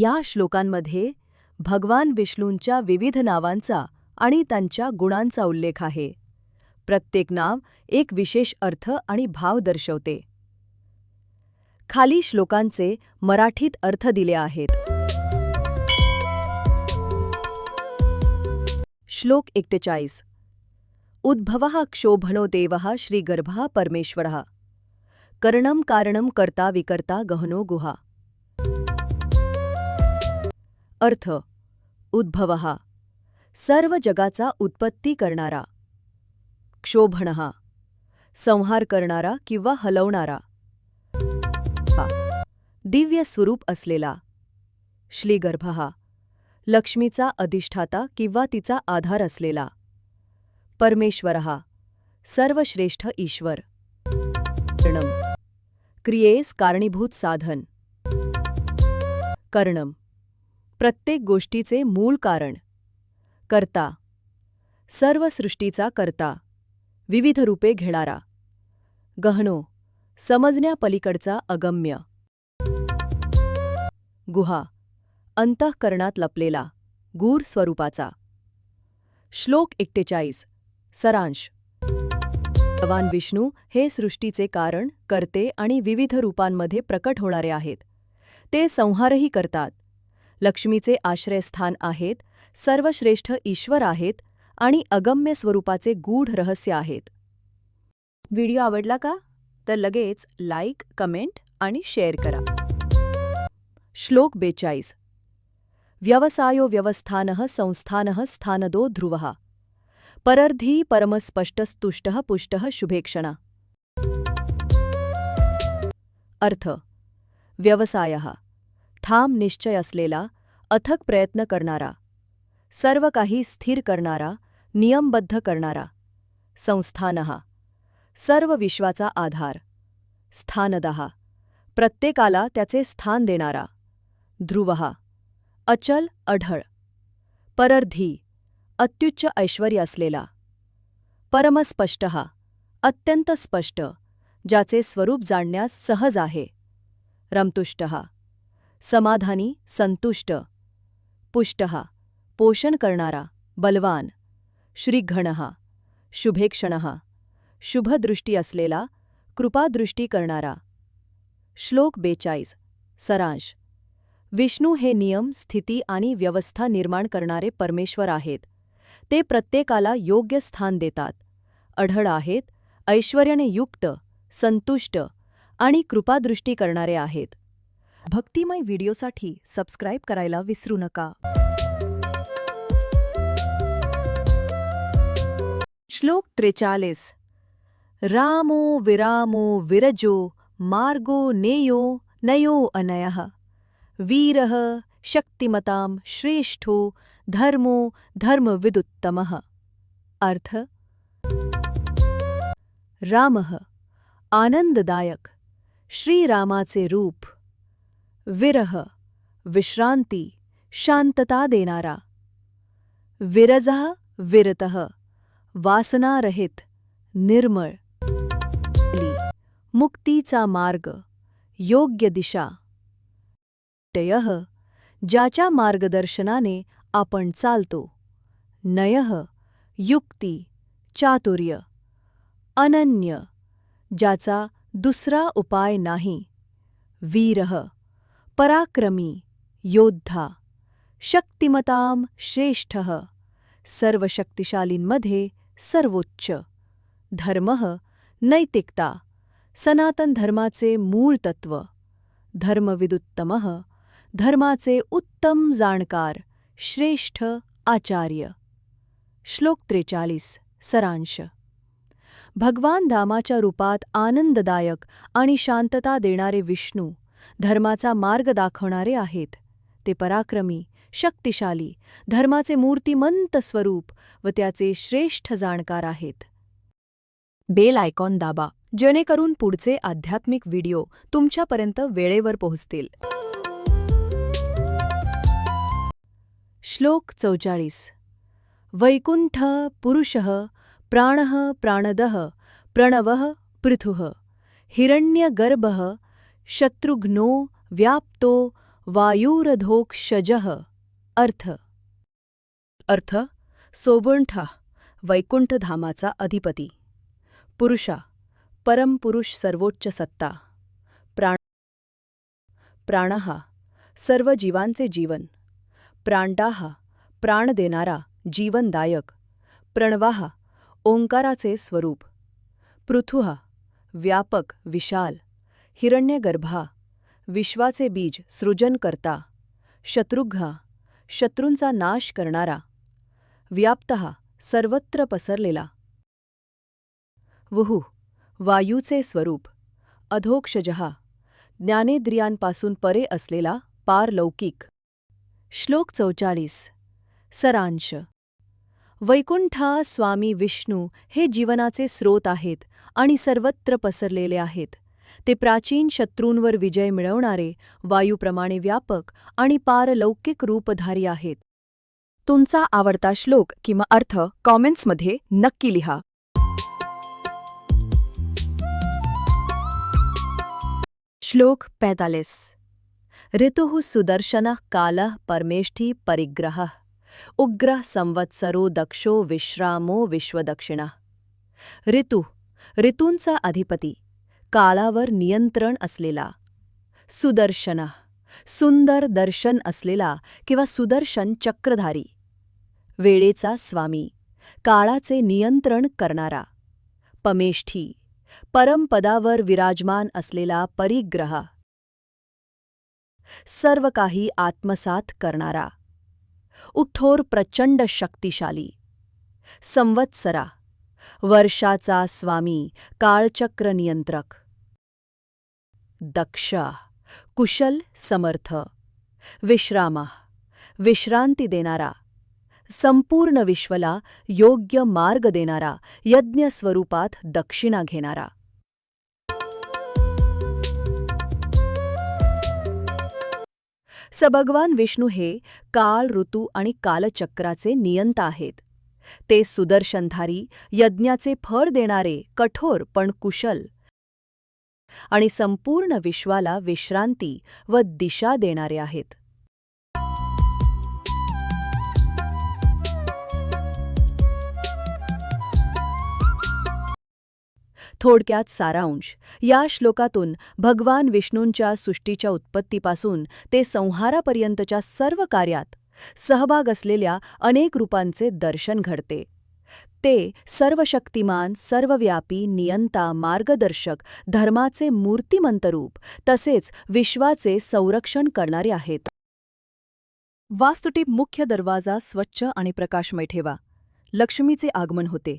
या श्लोकांमध्ये भगवान विष्णूंच्या विविध नावांचा आणि त्यांच्या गुणांचा उल्लेख आहे. प्रत्येक नाव एक विशेष अर्थ आणि भाव दर्शवते. खाली श्लोकांचे मराठीत अर्थ दिले आहेत. श्लोक एकटेचाळीस उद्भवः क्षोभनो देव श्रीगर्भः परमेश्वर. कर्णम कारणम कर्ता विकर्ता गहनो गुहा. अर्थ उद्भवः सर्व जगाचा उत्पत्ती करणारा. क्षोभणः संहार करणारा किंवा हलवणारा. दिव्य स्वरूप असलेला. श्रीगर्भः लक्ष्मीचा अधिष्ठाता किंवा तिचा आधार असलेला. परमेश्वरः सर्वश्रेष्ठ ईश्वर. क्रियेस कारणीभूत साधन. कर्णम प्रत्येक गोष्टीचे मूळ कारण. कर्ता. सर्व सृष्टीचा कर्ता. विविध रूपे घेणारा. गहनो समजण्यापलीकडचा अगम्य. गुहा. अंतःकरणात लपलेला. गूढ स्वरूपाचा. श्लोक एकटेचाळीस. सारांश. भगवान विष्णू हे सृष्टीचे कारण करते आणि विविध रूपांमध्ये प्रकट होणारे आहेत. ते संहारही करतात. लक्ष्मीचे आश्रयस्थान आहेत सर्वश्रेष्ठ ईश्वर आहेत आणि अगम्य स्वरूपाचे गूढ रहस्य आहेत. व्हिडिओ आवडला का? तर लगेच लाईक कमेंट आणि शेअर करा. श्लोक बेचाळीस. व्यवसायो व्यवस्थान संस्थानः स्थानदो ध्रुवः. परर्धी परमस्पष्टस्तुष्ट पुष्टः शुभेक्षणा. अर्थ. व्यवसाय. ठाम निश्चय असलेला अथक प्रयत्न करणारा सर्व काही स्थिर करणारा नियमबद्ध करणारा संस्थानः सर्व विश्वाचा आधार स्थानदहा प्रत्येकाला त्याचे स्थान देणारा ध्रुवहा अचल अढळ परर्धी अत्युच्च ऐश्वर्य असलेला परमस्पष्ट अत्यंत स्पष्ट ज्याचे स्वरूप जाणण्यास सहज आहे रमतुष्ट समाधानी संतुष्ट. पुष्टहा पोषण करणारा बलवान. श्रीघणहा शुभेक्षणहा शुभदृष्टी असलेला कृपादृष्टी करणारा. श्लोक बेचाळीस सारांश. विष्णू हे नियम स्थिती आणि व्यवस्था निर्माण करणारे परमेश्वर आहेत. ते प्रत्येकाला योग्य स्थान देतात. अढळ आहेत ऐश्वर्याने युक्त संतुष्ट आणि कृपादृष्टी करणारे आहेत. भक्तिमय व्हिडिओसाठी सबस्क्राईब करायला विसरू नका. श्लोक त्रेचाळीस. रामो विरामो विरजो मार्गो नेयो नयो अनयः. वीरः शक्तिमतां श्रेष्ठो धर्मो धर्मविदुत्तमः. अर्थ? रामः आनंददायक, श्रीरामाचे रूप विरह विश्रांती शांतता देणारा. विरजः विरतः वासनारहित निर्मळ. मुक्तीचा मार्ग योग्य दिशा. टयः ज्याच्या मार्गदर्शनाने आपण चालतो. नयः युक्ती चातुर्य. अनन्य ज्याचा दुसरा उपाय नाही. वीरः पराक्रमी योद्धा शक्तिमतां श्रेष्ठः सर्व शक्तिशालींमध्ये सर्वोच्च धर्मः नैतिकता सनातन धर्माचे मूळ तत्व धर्मविदुत्तमः धर्माचे उत्तम जाणकार श्रेष्ठ आचार्य. श्लोक त्रेचाळीस सरांश. भगवान धामाच्या रूपात आनंददायक आणि शांतता देणारे विष्णू धर्माचा मार्ग दाखवणारे आहेत. ते पराक्रमी शक्तिशाली धर्माचे मूर्तिमंत स्वरूप व त्याचे श्रेष्ठ जाणकार आहेत. बेल आयकॉन दाबा जेणेकरून पुढचे आध्यात्मिक व्हिडिओ तुमच्यापर्यंत वेळेवर पोहोचतील. श्लोक चौचाळीस. वैकुंठ पुरुष प्राण प्राणद प्रणव पृथु. हिरण्यगर्भ शत्रुघ्नो व्याप्तो वायुरधोक्षजः। अर्थ। अर्थ सोबंठा वैकुंठधामाचा अधिपती। पुरुषा परमपुरुष सर्वोच्च सत्ता। प्राण। प्राणहा सर्व जीवांचे जीवन। प्राणदाहा प्राण देणारा जीवनदायक। प्रणवाहा ओंकाराचे स्वरूप। पृथुहा व्यापक विशाल। हिरण्यगर्भा विश्वाचे बीज सृजन करता शत्रूंचा नाश करणारा व्याप्त सर्वत्र पसरलेला. वहू वायूचे स्वरूप अधोक्षजहा ज्ञानेंद्रियांपासून परे असलेला पारलौकिक. श्लोक चौचाळीस सरांश. वैकुंठा स्वामी विष्णू हे जीवनाचे स्रोत आहेत आणि सर्वत्र पसरलेले आहेत. ते प्राचीन शत्रूंवर विजय मिळवणारे वायूप्रमाणे व्यापक आणि पारलौकिक रूपधारी आहेत. तुमचा आवडता श्लोक किंवा अर्थ कॉमेंट्समध्ये नक्की लिहा. श्लोक पैतालीस. ऋतुः सुदर्शनः कालः परमेष्ठी परिग्रहः। उग्रः संवत्सरो दक्षो विश्रामो विश्वदक्षिण। ऋतु ऋतूंचा अधिपती। काळावर नियंत्रण असलेला सुदर्शन सुंदर दर्शन असलेला किंवा सुदर्शन चक्रधारी वेळेचा स्वामी काळाचे नियंत्रण करणारा पमेष्ठी परमपदावर विराजमान असलेला परिग्रह सर्व काही आत्मसात करणारा उठोर प्रचंड शक्तिशाली संवत्सरा वर्षाचा स्वामी काळचक्र नियंत्रक. दक्ष कुशल समर्थ विश्रामा विश्रांती देणारा संपूर्ण विश्वला योग्य मार्ग देणारा यज्ञ स्वरूपात दक्षिणा घेणारा. सबगवान विष्णू हे काळ ऋतू आणि कालचक्राचे नियंता आहेत. ते सुदर्शनधारी यज्ञाचे फळ देणारे कठोर पण कुशल आणि संपूर्ण विश्वाला विश्रांती व दिशा देणारे आहेत. थोडक्यात सारांश. या श्लोकातून भगवान विष्णूंच्या सृष्टीच्या उत्पत्तीपासून ते संहारापर्यंतच्या सर्व कार्यात सहभाग असलेल्या अनेक रूपांचे दर्शन घडते. ते सर्वशक्तिमान सर्वव्यापी नियंता मार्गदर्शक धर्माचे मूर्तिमंतरूप तसेच विश्वाचे संरक्षण करणारे आहेत. वास्तुटीप मुख्य दरवाजा स्वच्छ आणि प्रकाशमय ठेवा. लक्ष्मीचे आगमन होते.